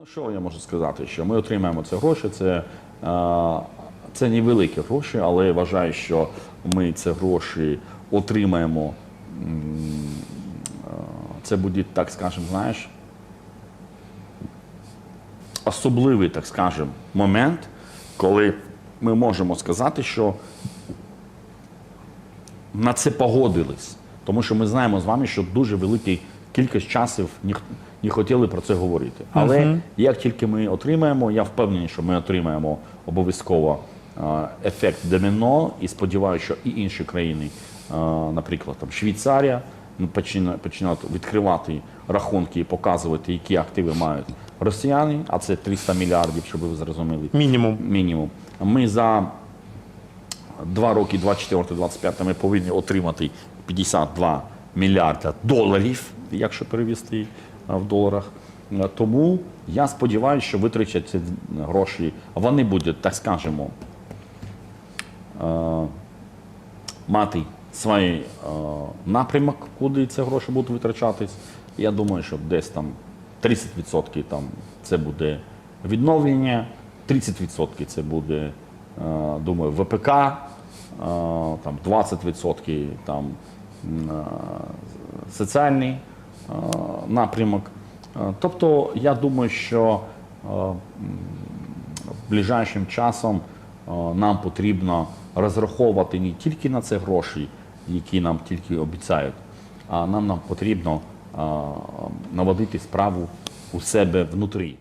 Ну, Що я можу сказати? Що ми отримаємо ці гроші, це, е, це невеликі гроші, але я вважаю, що ми ці гроші отримаємо. е, Це буде, так скажемо, знаєш, особливий, так скажемо, момент, коли ми можемо сказати, що на це погодились. Тому що ми знаємо з вами, що дуже велика кількість часів ніх- не хотіли про це говорити. Але як тільки ми отримаємо, я впевнений, що ми отримаємо обов'язково ефект доміно і сподіваюся, що і інші країни, наприклад, там Швейцарія, ну, почина- починають відкривати рахунки і показувати, які активи мають росіяни, а це 300 мільярдів, щоб ви зрозуміли Мінімум. мінімум. Ми за два роки, 24-25, ми повинні отримати 52 мільярда доларів, якщо перевести в доларах. Е, Тому я сподіваюся, що витрачать ці гроші. Вони будуть, так скажемо, е, мати свій е, напрямок, куди ці гроші будуть витрачатись. Я думаю, що десь там 30% там це буде відновлення, 30% це буде, думаю, ВПК, там 20% там соціальний е, напрямок. Е, Тобто, я думаю, що е, ближайшим часом е, нам потрібно розраховувати не тільки на це гроші, які нам тільки обіцяють, а нам, нам потрібно е, наводити справу у себе внутрі.